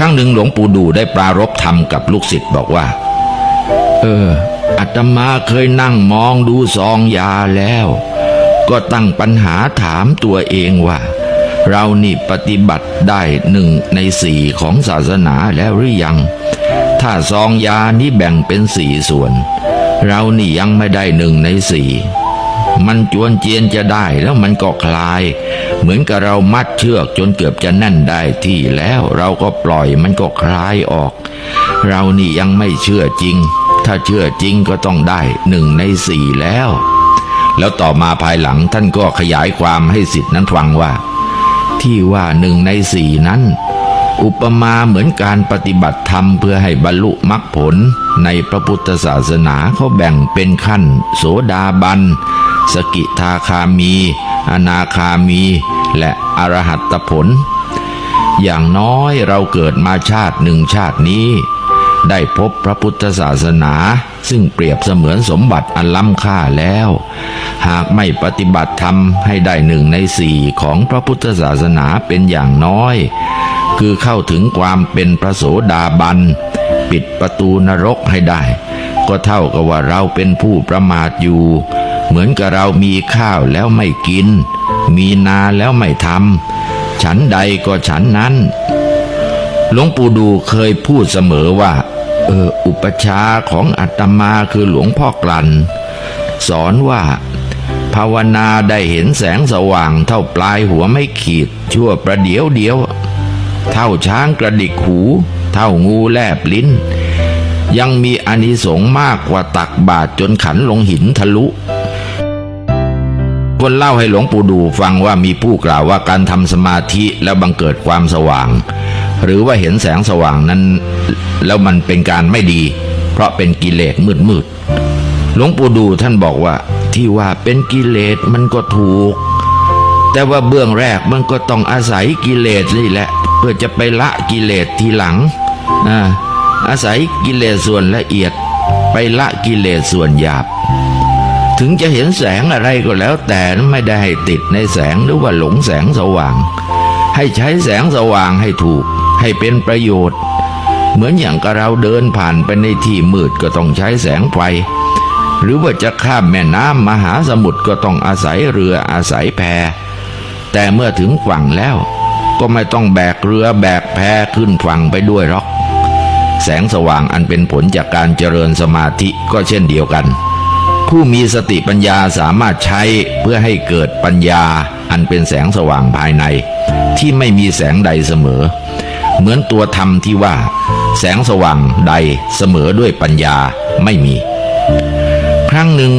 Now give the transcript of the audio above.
รั้งหนึ่งหลวงปู่ดูได้ปรารบธรรมกับลูกศิษย์บอกว่า เอออาตมาเคยนั่งมองดูซองยาแล้ว ก็ตั้งปัญหาถามตัวเองว่า เรานี่ปฏิบัติได้หนึ่งในสี่ของศาสนาแล้วหรือยัง ถ้าซองยานี้แบ่งเป็นสี่ส่วน เรานี่ยังไม่ได้หนึ่งในสี่มันจวนเจียนจะได้แล้วมันก็คลาย เหมือนกับเรามัดเชือกจนเกือบจะแน่นได้ที่แล้วเราก็ปล่อยมันก็คลายออก เรานี่ยังไม่เชื่อจริง ถ้าเชื่อจริงก็ต้องได้หนึ่งในสี่แล้ว แล้วต่อมาภายหลังท่านก็ขยายความให้สิทธินั้นฟังว่า ที่ว่าหนึ่งในสี่นั้น อุปมาเหมือนการปฏิบัติธรรมเพื่อให้บรรลุมรรคผล ในพระพุทธศาสนาเขาแบ่งเป็นขั้น โสดาบัน สกิทาคามี อนาคามี และอรหัตผล อย่างน้อยเราเกิดมาชาติหนึ่งชาตินี้ ได้พบพระพุทธศาสนา ซึ่งเปรียบเสมือนสมบัติอันล้ำค่าแล้ว หากไม่ปฏิบัติธรรมให้ได้หนึ่งในสี่ของพระพุทธศาสนาเป็นอย่างน้อย คือเข้าถึงความเป็นพระโสดาบัน ปิดประตูนรกให้ได้ ก็เท่ากับว่าเราเป็นผู้ประมาทอยู่ เหมือนกับเรามีข้าวแล้วไม่กิน มีนาแล้วไม่ทำฉันใดก็ฉันนั้น หลวงปู่ดูเคยพูดเสมอว่า เอออุปชาของอาตมาคือหลวงพ่อกลันสอนว่าภาวนาได้เห็นแสงสว่างเท่าปลายหัวไม่ขีด ชั่วประเดี๋ยวเดียว เท่าช้างกระดิกหู เท่างูแลบลิ้น ยังมีอานิสงส์มากกว่าตักบาตรจนขันลงหินทะลุคนเล่าให้หลวงปู่ดูฟังว่ามีผู้กล่าวว่าการทำสมาธิแล้วบังเกิดความสว่าง หรือว่าเห็นแสงสว่างนั้น แล้วมันเป็นการไม่ดี เพราะเป็นกิเลสมืดมืดๆหลวงปู่ดูท่านบอกว่า ที่ว่าเป็นกิเลสมันก็ถูก แต่ว่าเบื้องแรกมันก็ต้องอาศัยกิเลสนี่แหละ เพื่อจะไปละกิเลสทีหลังอาอาศัยกิเลสส่วนละเอียด ไปละกิเลสส่วนหยาบ ถึงจะเห็นแสงอะไรก็แล้วแต่ไม่ได้ให้ติดในแสงหรือว่าหลงแสงสว่าง ให้ใช้แสงสว่างให้ถูก ให้เป็นประโยชน์ เหมือนอย่างกับเราเดินผ่านไปในที่มืดก็ต้องใช้แสงไฟหรือว่าจะข้ามแม่น้ำมหาสมุทรก็ต้องอาศัยเรืออาศัยแพแต่เมื่อถึงฝั่งแล้ว ก็ไม่ต้องแบกเรือแบกแพขึ้นฝั่งไปด้วยหรอก แสงสว่างอันเป็นผลจากการเจริญสมาธิก็เช่นเดียวกัน ผู้มีสติปัญญาสามารถใช้เพื่อให้เกิดปัญญาอันเป็นแสงสว่างภายใน ที่ไม่มีแสงใดเสมอ เหมือนตัวธรรมที่ว่า แสงสว่างใดเสมอด้วยปัญญาไม่มี ครั้งหนึ่ง